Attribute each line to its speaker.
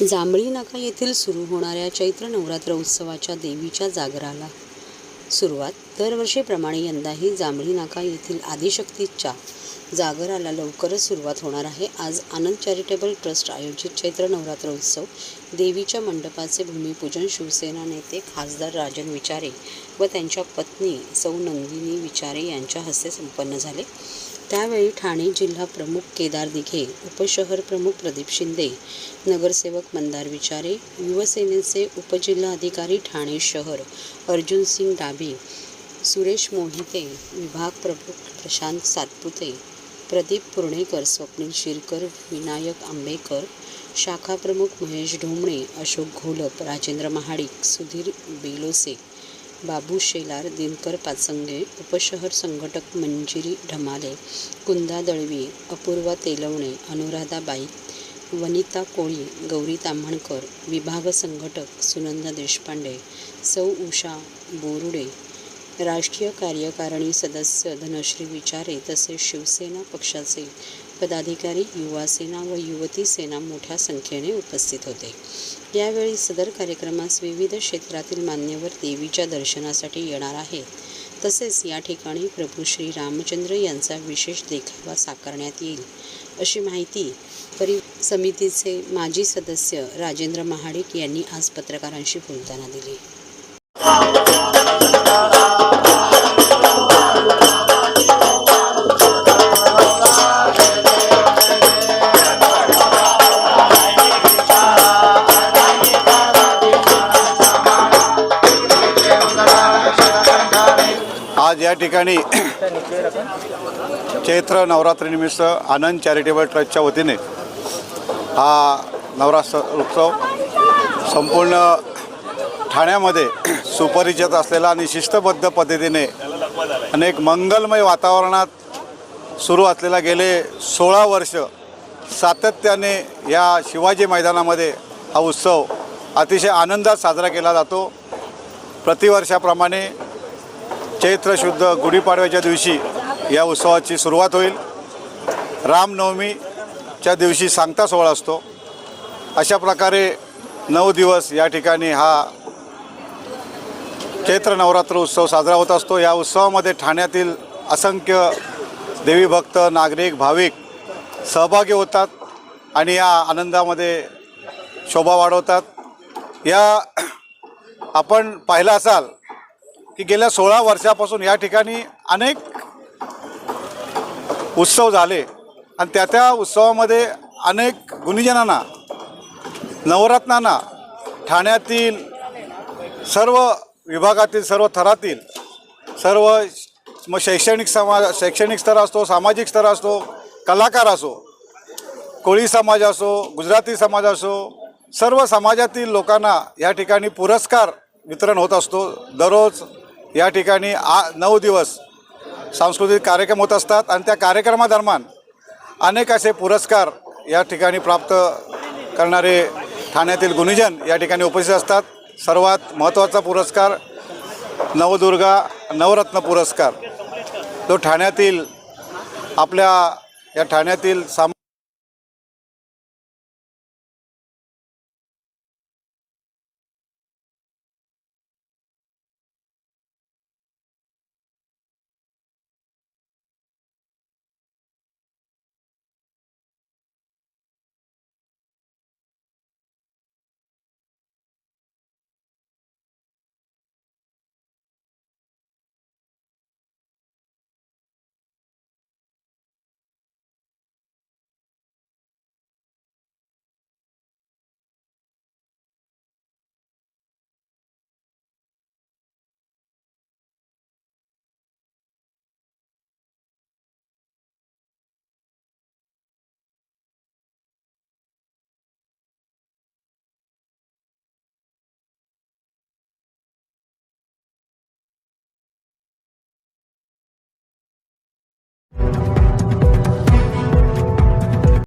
Speaker 1: जांभळी नाका येथील सुरू होणाऱ्या चैत्र नवरात्र उत्सवाच्या देवीच्या जागराला. सुरुवात दरवर्षीप्रमाणे यंदाही जांभळी नाका येथील आदिशक्तीच्या जागराला लवकरच सुरुवात होणार आहे. आज आनंद चॅरिटेबल ट्रस्ट आयोजित चैत्र नवरात्र उत्सव देवीच्या मंडपाचे भूमिपूजन शिवसेना नेते खासदार राजन विचारे व त्यांच्या पत्नी सौ नंदिनी विचारे यांच्या हस्ते संपन्न झाले. त्यावेळी ठाणे जिल्हा प्रमुख केदार दिघे उपशहर प्रमुख प्रदीप शिंदे नगरसेवक मंदार विचारे युवसेनेचे उपजिल्हाधिकारी ठाणे शहर अर्जुन सिंग डाबी सुरेश मोहिते विभाग प्रमुख प्रशांत सातपुते प्रदीप पुर्णेकर स्वप्नील शिरकर विनायक आंबेकर शाखा प्रमुख महेश ढोमणे अशोक घोलप राजेंद्र महाडिक सुधीर बेलोसे बाबू शेलार दिनकर पाचंगे उपशहर संघटक मंजिरी ढमाले कुंदा दळवी अपूर्वा तेलवणे अनुराधा बाई वनिता कोळी गौरी ताम्हणकर विभाग संघटक सुनंदा देशपांडे सौ उषा बोरुडे राष्ट्रीय कार्यकारिणी सदस्य धनश्री विचारे तसेच शिवसेना पक्षाचे पदाधिकारी युवा सेना व युवती सेना मोठ्या संख्येने उपस्थित होते. यावेळी सदर कार्यक्रमास विविध क्षेत्रातील मान्यवर देवीच्या दर्शनासाठी येणार आहेत. तसेच या ठिकाणी प्रभू श्री रामचंद्र यांचा विशेष देखावा साकारण्यात येईल. अशी माहिती परि समितीचे माजी सदस्य राजेंद्र महाडिक यांनी आज पत्रकारांशी बोलताना दिली.
Speaker 2: ठिकाणी चैत्र नवरात्रीनिमित्त आनंद चॅरिटेबल ट्रस्टच्या वतीने हा नवरात्र उत्सव संपूर्ण ठाण्यामध्ये सुपरिचित असलेला आणि शिस्तबद्ध पद्धतीने अनेक मंगलमय वातावरणात सुरू असलेला गेले सोळा वर्ष सातत्याने या शिवाजी मैदानामध्ये हा उत्सव अतिशय आनंदात साजरा केला जातो. प्रतिवर्षाप्रमाणे चैत्र शुद्ध गुढीपाडव्याच्या दिवशी या उत्सवाची सुरुवात होईल. रामनवमीच्या दिवशी सांगता सोहळा असतो. अशा प्रकारे नऊ दिवस या ठिकाणी हा चैत्र नवरात्र उत्सव साजरा होत असतो. या उत्सवामध्ये ठाण्यातील असंख्य देवी भक्त नागरिक भाविक सहभागी होतात आणि या आनंदामध्ये शोभा वाढवतात. या आपण पाहिलं असाल की गेल्या सोळा वर्षापासून या ठिकाणी अनेक उत्सव झाले. आणि त्या त्या उत्सवामध्ये अनेक गुणीजनांना नवरत्नांना ठाण्यातील सर्व विभागातील सर्व थरातील सर्व मग शैक्षणिक समाज शैक्षणिक स्तर असतो सामाजिक स्तर असतो कलाकार असो कोळी समाज असो गुजराती समाज असो सर्व समाजातील लोकांना या ठिकाणी पुरस्कार वितरण होत असतो. दररोज या ठिकाणी आ नऊ दिवस सांस्कृतिक कार्यक्रम होत असतात आणि त्या कार्यक्रमादरम्यान अनेक असे पुरस्कार या ठिकाणी प्राप्त करणारे ठाण्यातील गुणीजन या ठिकाणी उपस्थित असतात. सर्वात महत्त्वाचा पुरस्कार नवदुर्गा नवरत्न पुरस्कार. जो ठाण्यातील आपल्या या ठाण्यातील साम